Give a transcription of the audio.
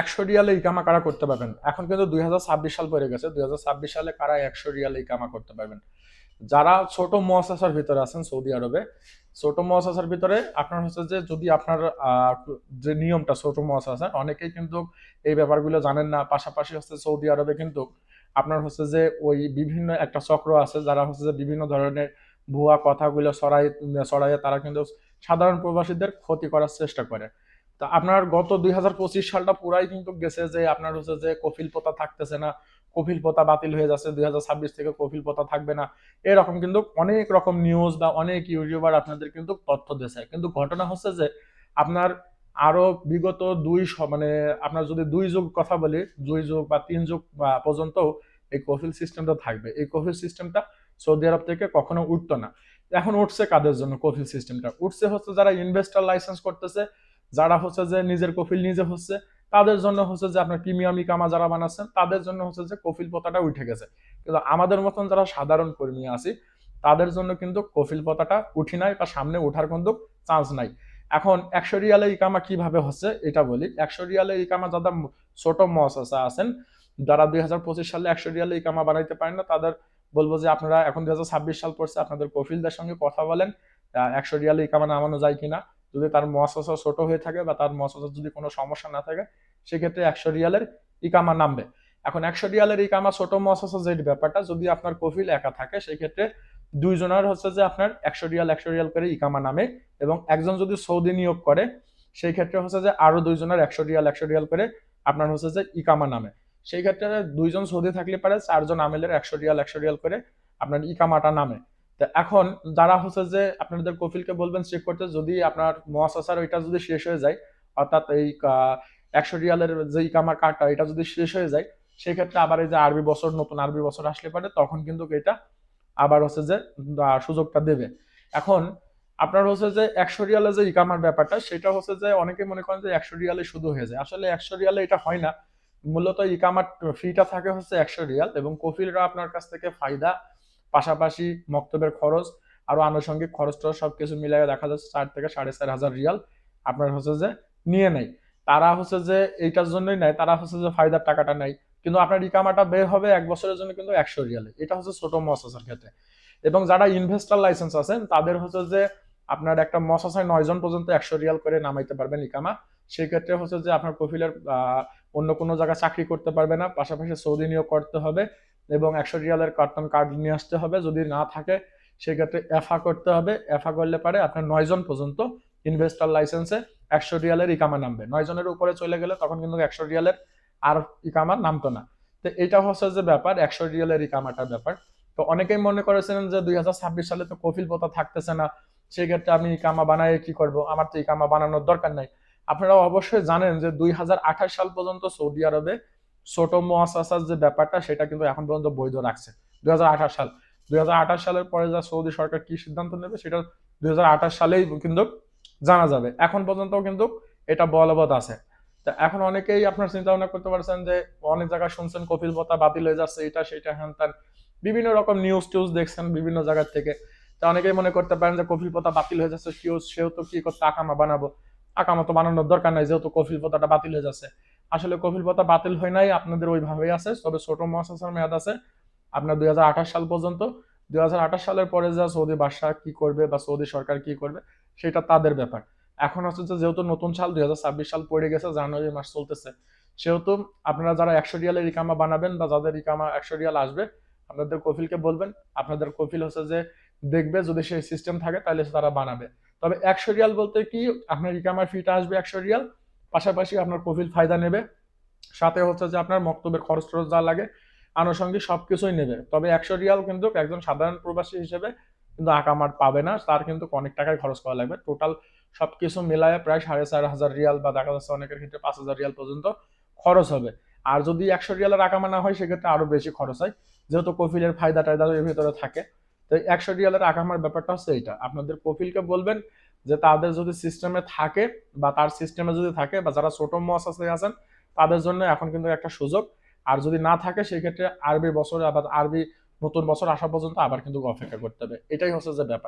একশো রিয়ালে ইকামা কারা করতে পারবেন? এখন কিন্তু দুই হাজার ছাব্বিশ সাল পড়ে গেছে। দুই হাজার ছাব্বিশ সালে কারা একশো রিয়ালে ইকামা করতে পারবেন? যারা ছোট মহাসাসার ভিতরে আছেন সৌদি আরবে, ছোট মহাসাসার ভিতরে আপনার হচ্ছে যে যদি আপনার যে নিয়মটা ছোট মহাসাসা, অনেকেই কিন্তু এই ব্যাপারগুলো জানেন না। পাশাপাশি হচ্ছে সৌদি আরবে কিন্তু আপনার হচ্ছে যে ওই বিভিন্ন একটা চক্র আছে যারা হচ্ছে যে বিভিন্ন ধরনের ভুয়া কথাগুলো ছড়াই ছড়াইয়ে তারা কিন্তু সাধারণ প্রবাসীদের ক্ষতি করার চেষ্টা করে। তা আপনার গত দুই হাজার পঁচিশ সালটা পুরাই কিন্তু গেছে যে আপনার হচ্ছে যে কফিল পোতা থাকতেছে না, কফিল পোতা বাতিল হয়ে যাচ্ছে, দুই হাজার ছাব্বিশ থেকে কফিল পোতা থাকবে না। এরকম কিন্তু অনেক রকম নিউজ বা অনেক ইউটিউবার আপনাদের কিন্তু তথ্য দিয়েছে। কিন্তু ঘটনা হচ্ছে যে আপনার আরও বিগত দুই মানে আপনার যদি দুই যুগ কথা বলি, দুই যুগ বা তিন যুগ পর্যন্ত এই কফিল সিস্টেমটা থাকবে। এই কফিল সিস্টেমটা সৌদি আরব থেকে কখনো উঠতো না। এখন উঠছে কাদের জন্য কফিল সিস্টেমটা উঠছে হচ্ছে যারা ইনভেস্টার লাইসেন্স করতেছে যারা হচ্ছে যে নিজের কফিল নিজে হচ্ছে, তাদের জন্য হচ্ছে যে আপনার প্রিমিয়াম ইকামা যারা বানাচ্ছেন, তাদের জন্য হচ্ছে যে কফিল পতাটা উঠে গেছে। কিন্তু আমাদের মতন যারা সাধারণ কর্মী আছি, তাদের জন্য কিন্তু কফিল পতাটা উঠি নাই বা সামনে ওঠার কিন্তু চান্স নাই। এখন একশো রিয়ালের ইকামা কীভাবে হচ্ছে, এটা বলি। একশো রিয়ালের ইকামা যারা ছোট মহাসাসা আছেন, যারা দুই হাজার পঁচিশ সালে একশো রিয়ালের ইকামা বানাইতে পারেন না, তাদের বলব যে আপনারা এখন দুই হাজার ছাব্বিশ সাল পড়ছে, আপনাদের কফিলদের সঙ্গে কথা বলেন একশো রিয়ালে ইকামা নামানো যায় কিনা। যদি তার মহাসাসা ছোট হয়ে থাকে বা তার মহাসাসার যদি কোনো সমস্যা না থাকে, সেক্ষেত্রে একশো রিয়ালের ইকামা নামবে। এখন একশো রিয়ালের ইকামা ছোট মহাসাসা যে ব্যাপারটা, যদি আপনার কফিল একা থাকে সেই ক্ষেত্রে দুইজনের হচ্ছে যে আপনার একশো রিয়াল একশো রিয়াল করে ইকামা নামে এবং একজন যদি সৌদি নিয়োগ করে সেই ক্ষেত্রে হচ্ছে যে আরও দুইজনের একশো রিয়াল একশো রিয়াল করে আপনার হচ্ছে যে ইকামা নামে। সেই ক্ষেত্রে দুইজন সৌদি থাকলে পারে, চারজন আমেলের একশো রিয়াল একশো রিয়াল করে আপনার ইকামাটা নামে। তো এখন যারা হচ্ছে যে আপনাদের কফিলকে বলবেন চেক করতে, যদি আপনার মহাসাসার ওইটা যদি শেষ হয়ে যায়, অর্থাৎ এই একশো রিয়ালের যে ইকামার কার্ডটা, এটা যদি শেষ হয়ে যায়, সেক্ষেত্রে আবার এই যে আরবি বছর, নতুন আরবি বছর আসলে পারে, তখন কিন্তু এটা আবার হচ্ছে যে সুযোগটা দেবে। এখন আপনার হচ্ছে যে একশো রিয়ালে যে ইকামার ব্যাপারটা, সেটা হচ্ছে যে অনেকে মনে করেন যে একশো রিয়ালে শুধু হয়ে যায়। আসলে একশো রিয়ালে এটা হয় না। মূলত ইকামার ফিটা থাকে হচ্ছে একশো রিয়াল এবং কফিলরা আপনার কাছ থেকে ফায়দা পাশাপাশি মক্তবের খরচ আরও আনুষঙ্গিক খরচ টরচ সবকিছু মিলিয়ে দেখা যাচ্ছে চার থেকে সাড়ে চার হাজার রিয়াল আপনার হচ্ছে যে নিয়ে নেয়। তারা হচ্ছে যে এইটার জন্যই নেয় তারা হচ্ছে যে ফায়দার টাকাটা নেয়। কিন্তু আপনার ইকামাটা বের হবে এক বছরের জন্য কিন্তু একশো রিয়ালে। এটা হচ্ছে ছোট মহাসাসার ক্ষেত্রে। এবং যারা ইনভেস্টার লাইসেন্স আছেন তাদের হচ্ছে যে আপনার একটা মহাসাসায় নয় জন পর্যন্ত একশো রিয়াল করে নামাইতে পারবেন ইকামা সেই ক্ষেত্রে হচ্ছে যে আপনার আহ, অন্য কোনো জায়গায় চাকরি করতে পারবে না। পাশাপাশি সৌদি নিয়োগ করতে হবে। এবং একশো রিয়ালের কার্টন কার্ড নিয়ে আসতে হবে। যদি না থাকে, সেক্ষেত্রে এফা করতে হবে। এফা করলে পারে আপনার নয় জন পর্যন্ত ইনভেস্টার লাইসেন্সে একশো রিয়ালের ইকামা নামবে। নয় জনের উপরে চলে গেলে তখন কিন্তু একশো রিয়ালের আর ইকামা নামতো না। তো এটা হচ্ছে যে ব্যাপার, একশো রিয়ালের ইকামাটার ব্যাপার। তো অনেকেই মনে করেছিলেন যে দুই হাজার ছাব্বিশ সালে তো কফিল পোতা থাকতেছে না সেই ক্ষেত্রে আমি ইকামা বানাই কি করব? আমার তো ইকামা বানানোর দরকার নাই। আপনারা অবশ্যই জানেন যে দুই হাজার আঠাশ সাল পর্যন্ত সৌদি আরবে ছোট মহাসাসার যে ব্যাপারটা, সেটা কিন্তু এখন পর্যন্ত বৈধ রাখছে। দুই সাল। দুই সালের পরে যা সৌদি সরকার কি সিদ্ধান্ত নেবে, সেটা দুই সালেই কিন্তু জানা যাবে। এখন পর্যন্ত কিন্তু এটা বলবৎ আছে। তা এখন অনেকেই আপনার চিন্তা ভাবনা করতে পারছেন যে, অনেক জায়গায় শুনছেন কপিল বতা বাতিল হয়ে যাচ্ছে, এটা সেটা, হ্যান ত্যান। বিভিন্ন রকম নিউজ টিউজ দেখছেন বিভিন্ন জায়গার থেকে। তা অনেকেই মনে করতে পারেন যে, কপিল পতা বাতিল হয়ে যাচ্ছে কেউ সেও তো কি করতে আকামা বানাবো? আকামা তো বানানোর দরকার নাই, যেহেতু কফিল পতাটা বাতিল হয়ে যাচ্ছে। আসলে কফিল পতা বাতিল হয় নাই, আপনাদের ওইভাবেই আছে। তবে ছোট মহাসাসার মেয়াদ আছে আপনার দুই হাজার আঠাশ সাল পর্যন্ত। দুই হাজার আঠাশ সালের পরে যা সৌদি বাদশাহ কি করবে বা সৌদি সরকার কি করবে, সেটা তাদের ব্যাপার। এখন হচ্ছে যে যেহেতু নতুন সাল দুই হাজার ছাব্বিশ সাল পড়ে গেছে, জানুয়ারি মাস চলতেছে, সেহেতু আপনারা যারা একশো রিয়ালের রিকামা বানাবেন বা যাদের রিকামা একশো রিয়াল আসবে, আপনাদের কফিলকে বলবেন, আপনাদের কফিল হচ্ছে যে দেখবে যদি সেই সিস্টেম থাকে তাহলে তারা বানাবে। তবে একশো রিয়াল বলতে কি, আপনার রিকামার ফিটা আসবে একশো রিয়াল পাশাপাশি আপনার কফিল ফায়দা নেবে, সাথে হচ্ছে যে আপনার মক্তবের খরচ টরচ যা লাগে, আনুষঙ্গিক সব কিছুই নেবে। তবে একশো রিয়াল কিন্তু একজন সাধারণ প্রবাসী হিসেবে কিন্তু আকামার পাবে না, তার কিন্তু অনেক টাকায় খরচ করা লাগবে। টোটাল সব কিছু মিলায় প্রায় সাড়ে চার হাজার রিয়াল বা দেখা যাচ্ছে অনেকের ক্ষেত্রে পাঁচ হাজার রিয়াল পর্যন্ত খরচ হবে। আর যদি একশো রিয়ালের আকামা না হয়, সেক্ষেত্রে আরও বেশি খরচ হয়, যেহেতু কফিলের ফায়দা টায়দা এর ভিতরে থাকে। তো একশো রিয়ালের আকামার ব্যাপারটা হচ্ছে এইটা। আপনাদের কফিলকে বলবেন যে তাদের যদি সিস্টেমে থাকে বা তার সিস্টেমে যদি থাকে বা যারা ছোট মহাসাসে আছেন, তাদের জন্য এখন কিন্তু একটা সুযোগ। আর যদি না থাকে, সেক্ষেত্রে আরবি বছরে আবার আরবি নতুন বছর আসা পর্যন্ত আবার কিন্তু অপেক্ষা করতে হবে। এটাই হচ্ছে যে ব্যাপার।